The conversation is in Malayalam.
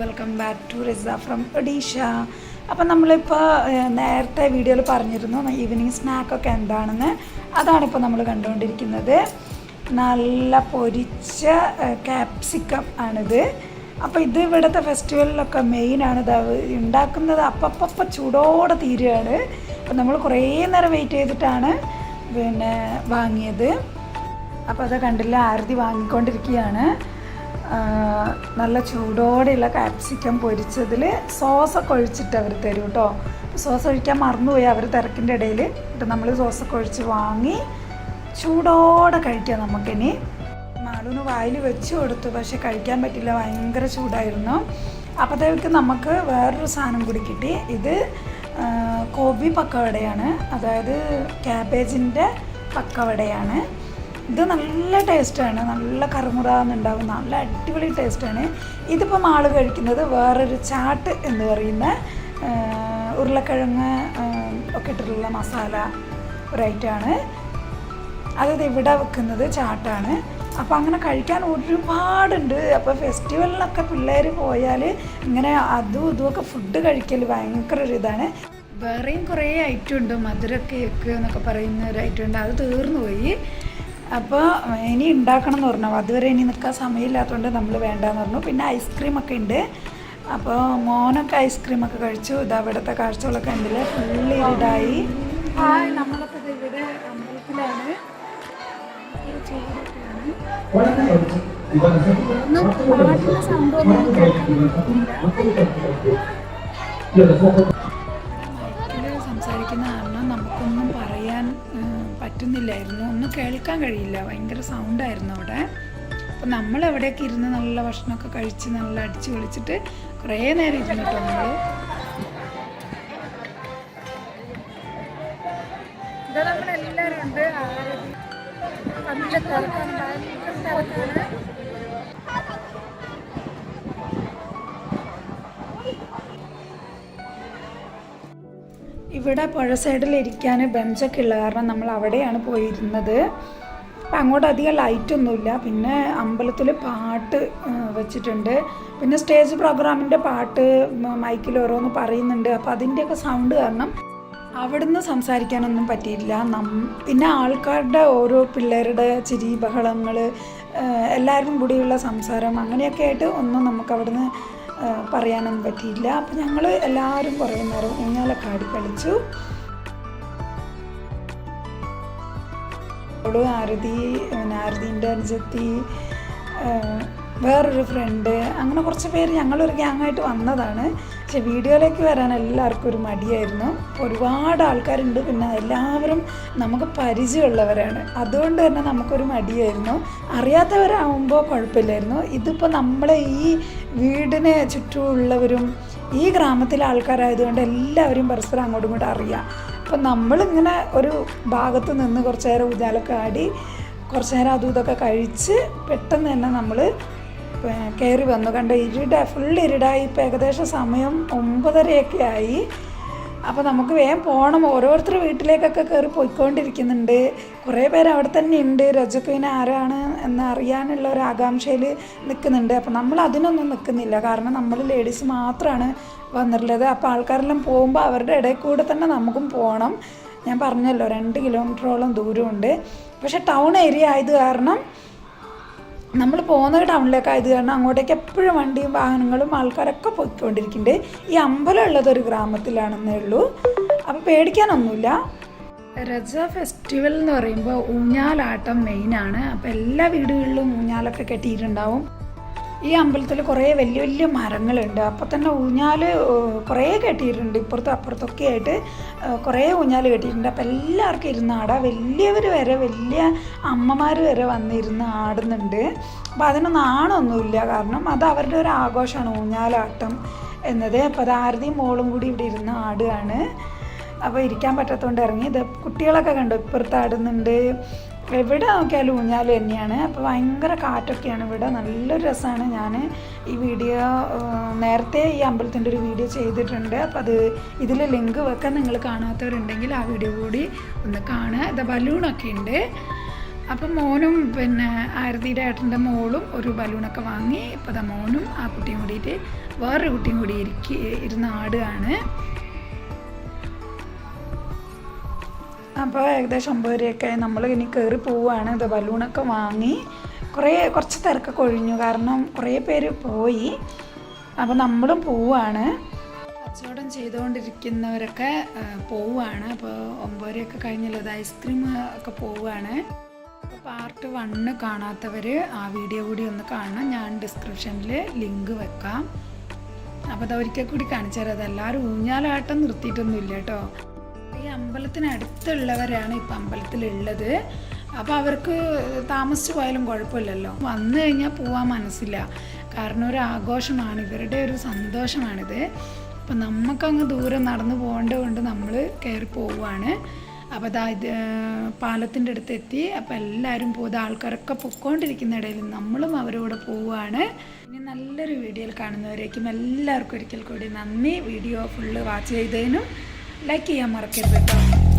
Welcome back to Riza from Odisha അപ്പം നമ്മളിപ്പോൾ നേരത്തെ വീഡിയോയിൽ പറഞ്ഞിരുന്നു ഈവനിങ് സ്നാക്കൊക്കെ എന്താണെന്ന്. അതാണിപ്പോൾ നമ്മൾ കണ്ടുകൊണ്ടിരിക്കുന്നത് നല്ല പൊരിച്ച ക്യാപ്സിക്കം ആണിത്. അപ്പോൾ ഇത് ഇവിടുത്തെ ഫെസ്റ്റിവലിലൊക്കെ ആണ് ഇത് ഉണ്ടാക്കുന്നത്. അപ്പപ്പ ചൂടോടെ തീരുകയാണ്. അപ്പം നമ്മൾ കുറേ നേരം വെയിറ്റ് ചെയ്തിട്ടാണ് പിന്നെ വാങ്ങിയത്. അപ്പോൾ അത് കണ്ടില്ല ആരതി വാങ്ങിക്കൊണ്ടിരിക്കുകയാണ്. നല്ല ചൂടോടെയുള്ള കാപ്സിക്കം പൊരിച്ചതിൽ സോസൊക്കെ ഒഴിച്ചിട്ട് അവർ തരും കേട്ടോ. സോസ് ഒഴിക്കാൻ മറന്നുപോയി അവർ തിരക്കിന്റെ ഇടയിൽ. എന്നിട്ട് നമ്മൾ സോസൊക്കെ ഒഴിച്ച് വാങ്ങി ചൂടോടെ കഴിക്കാം നമുക്കിനി. മാളൂന് വായിൽ വെച്ച് കൊടുത്തു പക്ഷെ കഴിക്കാൻ പറ്റില്ല ഭയങ്കര ചൂടായിരുന്നു. അപ്പോഴത്തേക്ക് നമുക്ക് വേറൊരു സാധനം കൂടി കിട്ടി. ഇത് കോബി പക്കവടയാണ്. അതായത് ക്യാബേജിന്റെ പക്കവടയാണ്. ഇത് നല്ല ടേസ്റ്റാണ്. നല്ല കറുമുറാന്നുണ്ടാവും നല്ല അടിപൊളി ടേസ്റ്റാണ്. ഇതിപ്പം ആൾ കഴിക്കുന്നത് വേറൊരു ചാട്ട് എന്ന് പറയുന്ന ഉരുളക്കിഴങ്ങ് ഒക്കെ ഇട്ടിട്ടുള്ള മസാല ഒരു ഐറ്റമാണ് അത് ഇവിടെ വെക്കുന്നത് ചാട്ടാണ്. അപ്പോൾ അങ്ങനെ കഴിക്കാൻ ഒരുപാടുണ്ട്. അപ്പോൾ ഫെസ്റ്റിവലിനൊക്കെ പിള്ളേർ പോയാൽ ഇങ്ങനെ അതും ഇതുമൊക്കെ ഫുഡ് കഴിക്കൽ ഭയങ്കര ഒരു ഇതാണ്. വേറെയും കുറേ ഐറ്റം ഉണ്ട്. മധുര കേക്ക് എന്നൊക്കെ പറയുന്ന ഒരു ഐറ്റം ഉണ്ട്. അത് തീർന്നു പോയി. അപ്പോൾ ഇനി ഉണ്ടാക്കണം എന്ന് പറഞ്ഞു. അതുവരെ ഇനി നിൽക്കാൻ സമയമില്ലാത്തതുകൊണ്ട് നമ്മൾ വേണ്ടാന്ന് പറഞ്ഞു. പിന്നെ ഐസ്ക്രീം ഒക്കെ ഉണ്ട്. അപ്പോൾ മോനൊക്കെ ഐസ്ക്രീമൊക്കെ കഴിച്ചു. ഇത് അവിടുത്തെ കാഴ്ചകളൊക്കെ ഉണ്ടല്ലേ ഫുള്ള് ഇരുടായി. ഹായ് ഇത് ഇവിടെ അമ്പലത്തിലാണ്. മൈക്കിൽ സംസാരിക്കുന്ന കാരണം നമുക്കൊന്നും പറയാൻ പറ്റുന്നില്ലായിരുന്നു. ഒന്നും കേൾക്കാൻ കഴിയില്ല. ഭയങ്കര സൗണ്ടായിരുന്നു അവിടെ. അപ്പം നമ്മൾ എവിടെയൊക്കെ ഇരുന്ന് നല്ല ഭക്ഷണമൊക്കെ കഴിച്ച് നല്ല അടിച്ച് വിളിച്ചിട്ട് കുറേ നേരം ഇരുന്നിട്ടോ നമ്മൾ നമ്മളെല്ലാവരും ഉണ്ട്. തിരക്കാണ്. ഭയങ്കര തിരക്കാണ്. ഇവിടെ പുഴ സൈഡിൽ ഇരിക്കാൻ ബെഞ്ചൊക്കെ ഉള്ള കാരണം നമ്മൾ അവിടെയാണ് പോയിരുന്നത്. അപ്പം അങ്ങോട്ട് അധികം ലൈറ്റൊന്നുമില്ല പിന്നെ അമ്പലത്തിൽ പാട്ട് വെച്ചിട്ടുണ്ട്. പിന്നെ സ്റ്റേജ് പ്രോഗ്രാമിന്റെ പാട്ട് മൈക്കിൽ ഓരോന്ന് പറയുന്നുണ്ട്. അപ്പോൾ അതിന്റെയൊക്കെ സൗണ്ട് കാരണം അവിടുന്ന് സംസാരിക്കാനൊന്നും പറ്റിയില്ല നം പിന്നെ ആൾക്കാരുടെ ഓരോ പിള്ളേരുടെ ചിരി ബഹളങ്ങൾ എല്ലാവരും കൂടിയുള്ള സംസാരം അങ്ങനെയൊക്കെ ആയിട്ട് ഒന്നും നമുക്ക് അവിടുന്ന് പറയാനൊന്നും പറ്റിയില്ല. അപ്പം ഞങ്ങൾ എല്ലാവരും കുറേ നേരം ഊഞ്ഞാലൊക്കെ ആടി കളിച്ചു. അവൾ ആരതി ആരതിന്റെ അനുജത്തി വേറൊരു ഫ്രണ്ട് അങ്ങനെ കുറച്ച് പേര് ഞങ്ങളൊരു ഗ്യാങ്ങായിട്ട് വന്നതാണ്. പക്ഷെ വീഡിയോയിലേക്ക് വരാൻ എല്ലാവർക്കും ഒരു മടിയായിരുന്നു. ഒരുപാട് ആൾക്കാരുണ്ട്. പിന്നെ എല്ലാവരും നമുക്ക് പരിചയമുള്ളവരാണ്. അതുകൊണ്ട് തന്നെ നമുക്കൊരു മടിയായിരുന്നു. അറിയാത്തവരാകുമ്പോൾ കുഴപ്പമില്ലായിരുന്നു. ഇതിപ്പോൾ നമ്മളെ ഈ വീടിന് ചുറ്റുമുള്ളവരും ഈ ഗ്രാമത്തിലെ ആൾക്കാരായതുകൊണ്ട് എല്ലാവരും പരസ്പരം അങ്ങോട്ടും ഇങ്ങോട്ടും അറിയാം. അപ്പം നമ്മളിങ്ങനെ ഒരു ഭാഗത്ത് നിന്ന് കുറച്ച് നേരം ഊഞ്ഞാലൊക്കെ ആടി കുറച്ച് നേരം അതും ഇതൊക്കെ കഴിച്ച് പെട്ടെന്ന് തന്നെ നമ്മൾ കയറി വന്നു. കണ്ട ഇരുട ഫുൾ ഇരുടായി ഇപ്പം ഏകദേശം സമയം ഒമ്പതരയൊക്കെ ആയി. അപ്പോൾ നമുക്ക് വേഗം പോകണം ഓരോരുത്തർ വീട്ടിലേക്കൊക്കെ കയറി പോയിക്കൊണ്ടിരിക്കുന്നുണ്ട്. കുറേ പേര് അവിടെ തന്നെ ഉണ്ട്. രജക്വീൻ ആരാണ് എന്ന് അറിയാനുള്ള ഒരു ആകാംക്ഷയിൽ നിൽക്കുന്നുണ്ട്. അപ്പോൾ നമ്മൾ അതിനൊന്നും നിൽക്കുന്നില്ല. കാരണം നമ്മൾ ലേഡീസ് മാത്രമാണ് വന്നിട്ടുള്ളത്. അപ്പോൾ ആൾക്കാരെല്ലാം പോകുമ്പോൾ അവരുടെ ഇടയിൽ കൂടെ തന്നെ നമുക്കും പോകണം ഞാൻ പറഞ്ഞല്ലോ രണ്ട് കിലോമീറ്ററോളം ദൂരമുണ്ട്. പക്ഷേ ടൗൺ ഏരിയ ആയത് കാരണം നമ്മൾ പോകുന്നത് ടൗണിലേക്ക് ആയത് കാരണം അങ്ങോട്ടേക്ക് എപ്പോഴും വണ്ടിയും വാഹനങ്ങളും ആൾക്കാരൊക്കെ പോയിക്കൊണ്ടിരിക്കുന്നുണ്ട് ഈ അമ്പലം ഉള്ളത് ഒരു ഗ്രാമത്തിലാണെന്നേ ഉള്ളൂ. അപ്പോൾ പേടിക്കാനൊന്നുമില്ല. രജ ഫെസ്റ്റിവൽ എന്ന് പറയുമ്പോൾ ഊഞ്ഞാലാട്ടം മെയിനാണ് അപ്പോൾ എല്ലാ വീടുകളിലും ഊഞ്ഞാലൊക്കെ കെട്ടിയിട്ടുണ്ടാവും. ഈ അമ്പലത്തിൽ കുറേ വലിയ വലിയ മരങ്ങളുണ്ട്. അപ്പോൾ തന്നെ ഊഞ്ഞാൽ കുറേ കെട്ടിയിട്ടുണ്ട്. ഇപ്പുറത്തും അപ്പുറത്തൊക്കെ ആയിട്ട് കുറേ ഊഞ്ഞാൽ കെട്ടിയിട്ടുണ്ട്. അപ്പോൾ എല്ലാവർക്കും ഇരുന്ന് ആടാം. വലിയവർ വരെ വലിയ അമ്മമാർ വരെ വന്നിരുന്ന് ആടുന്നുണ്ട്. അപ്പോൾ അതിനൊന്നും ആണൊന്നുമില്ല. കാരണം അത് അവരുടെ ഒരു ആഘോഷമാണ് ഊഞ്ഞാലാട്ടം എന്നത്. അപ്പോൾ അത് ആരുടെയും മോളും കൂടി ഇവിടെ ഇരുന്ന് ആടുകയാണ്. അപ്പോൾ ഇരിക്കാൻ പറ്റാത്തതുകൊണ്ട് ഇറങ്ങി. ഇത് കുട്ടികളൊക്കെ കണ്ടു? ഇപ്പുറത്ത് ആടുന്നുണ്ട് എവിടെ നോക്കിയാലും ഊഞ്ഞാൽ തന്നെയാണ്. അപ്പോൾ ഭയങ്കര കാറ്റൊക്കെയാണ് ഇവിടെ. നല്ലൊരു രസമാണ് ഞാൻ ഈ വീഡിയോ നേരത്തെ ഈ അമ്പലത്തിന്റെ ഒരു വീഡിയോ ചെയ്തിട്ടുണ്ട്. അപ്പോൾ അത് ഇതിൽ ലിങ്ക് വെക്കാൻ നിങ്ങൾ കാണാത്തവരുണ്ടെങ്കിൽ ആ വീഡിയോ കൂടി ഒന്ന് കാണുക. ഇത് ബലൂണൊക്കെ ഉണ്ട്. അപ്പം മോനും പിന്നെ ആരതിയുടെ ഏട്ടന്റെ മോളും ഒരു ബലൂണൊക്കെ വാങ്ങി. ഇപ്പോൾ മോനും ആ കുട്ടിയും കൂടിയിട്ട് വേറൊരു കുട്ടിയും കൂടി ഇരിക്കുക ഇരുന്ന് ആടുകയാണ്. അപ്പോൾ ഏകദേശം ഒമ്പത് രൂപയൊക്കെ നമ്മൾ ഇനി കയറി പോവുകയാണ് ഇത് ബലൂണൊക്കെ വാങ്ങി കുറേ കുറച്ച് തിരക്കൊക്കെ ഒഴിഞ്ഞു. കാരണം കുറേ പേര് പോയി. അപ്പോൾ നമ്മളും പോവുകയാണ് കച്ചവടം ചെയ്തുകൊണ്ടിരിക്കുന്നവരൊക്കെ പോവുകയാണ് അപ്പോൾ ഒമ്പത് രൂപയൊക്കെ കഴിഞ്ഞല്ലോ. അത് ഐസ്ക്രീം ഒക്കെ പോവുകയാണ് അപ്പോൾ പാർട്ട് വണ്ണ് കാണാത്തവർ ആ വീഡിയോ കൂടി ഒന്ന് കാണണം. ഞാൻ ഡിസ്ക്രിപ്ഷനിൽ ലിങ്ക് വെക്കാം. അപ്പോൾ അത് ഒരിക്കൽ കൂടി കാണിച്ചു തരാം അതെല്ലാവരും ഊഞ്ഞാലാട്ടം നിർത്തിയിട്ടൊന്നുമില്ല കേട്ടോ. ഈ അമ്പലത്തിനടുത്തുള്ളവരാണ് ഇപ്പം അമ്പലത്തിലുള്ളത്. അപ്പോൾ അവർക്ക് താമസിച്ചു പോയാലും കുഴപ്പമില്ലല്ലോ. വന്നു കഴിഞ്ഞാൽ പോവാൻ മനസ്സില്ല. കാരണം ഒരു ആഘോഷമാണ്. ഇവരുടെ ഒരു സന്തോഷമാണിത്. അപ്പം നമുക്കങ്ങ് ദൂരം നടന്നു പോകേണ്ടത് കൊണ്ട് നമ്മൾ കയറി പോവുകയാണ് അപ്പോൾ അതാ ഇത് പാലത്തിന്റെ അടുത്ത് എത്തി. അപ്പോൾ എല്ലാവരും പോകുന്ന ആൾക്കാരൊക്കെ പൊക്കോണ്ടിരിക്കുന്ന ഇടയിൽ നമ്മളും അവരോട് പോവുകയാണ് ഇനി നല്ലൊരു വീഡിയോയിൽ കാണുന്നവരേക്കും എല്ലാവർക്കും ഒരിക്കൽ കൂടി നന്ദി. വീഡിയോ ഫുള്ള് വാച്ച് ചെയ്തതിനും लाइक किया हमारा फिर बेटा